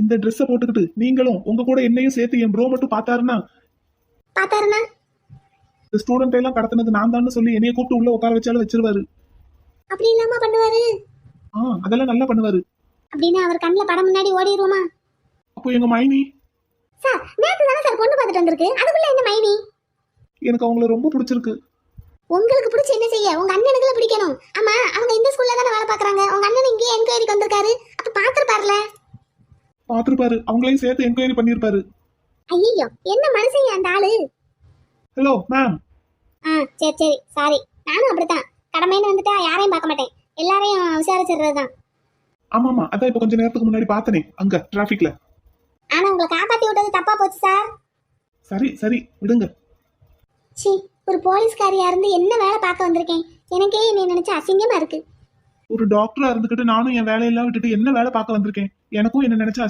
இந்த ட்ரெஸ்ஸை போட்டுக்கிட்டு நீங்களும் உங்க கூட என்னையும் சேர்த்து என் ப்ரோ மட்டும் பார்த்தாருன்னா? பார்த்தாருன்னா? இந்த ஸ்டூடெண்ட் எல்லாம் கடத்தினது நான் தான் சொல்லி என்னைய கூப்பிட்டு உள்ள உட்கார வச்சாலும் வச்சிருவாரு. அப்படி இல்லாம பண்ணுவாரு? ஆ அதெல்லாம் நல்லா பண்ணுவாரு. அப்படின்னு அவர் கண்ணில் படம் முன்னாடி ஓடிடுவோமா அப்போ எங்க மைனி? சார் நேற்று தானே சார் பொண்ணு பார்த்துட்டு வந்திருக்கு. அதுக்குள்ள என்ன மைனி? எனக்கு அவங்கள ரொம்ப பிடிச்சிருக்கு. உங்களுக்கு பிடிச்சி என்ன செய்ய? உங்க அண்ணனுக்குள்ள பிடிக்கணும். ஆமா அவங்க இந்த ஸ்கூல்ல தானே வேலை பாக்குறாங்க உங்க அண்ணன் இங்கேயே என்கொயரிக்கு வந்திருக்காரு. அப்ப பாத்துருப்பாருல பார்த்திருப்பாரு அவங்களையும் சேர்த்து என்கொயரி பண்ணியிருப்பாரு ஐயோ என்ன மனுஷங்க அந்த ஆளு? ஹலோ மேம் ஆ சரி சரி சாரி நானும் அப்படித்தான். கடமைன்னு வந்துட்டா யாரையும் பார்க்க மாட்டேன். எல்லாரையும் விசாரிச்சிடுறது தான் ஆமாமா அதான் இப்ப கொஞ்ச நேரத்துக்கு முன்னாடி பார்த்தனே அங்க டிராபிக்ல ஆனா உங்களை காப்பாத்தி விட்டது தப்பா போச்சு சார் சரி சரி விடுங்க. சி ஒரு போலீஸ்காரியா இருந்து என்ன வேலை பார்க்க வந்திருக்கேன்? எனக்கே என்னை நினைச்சு அசிங்கமா இருக்கு. ஒரு டாக்டரா இருந்துகிட்டு நானும் என் வேலையெல்லாம் விட்டுட்டு என்ன வேலை பார்க்க வந்திருக்கேன்? எனக்கும் என்ன நினைச்சா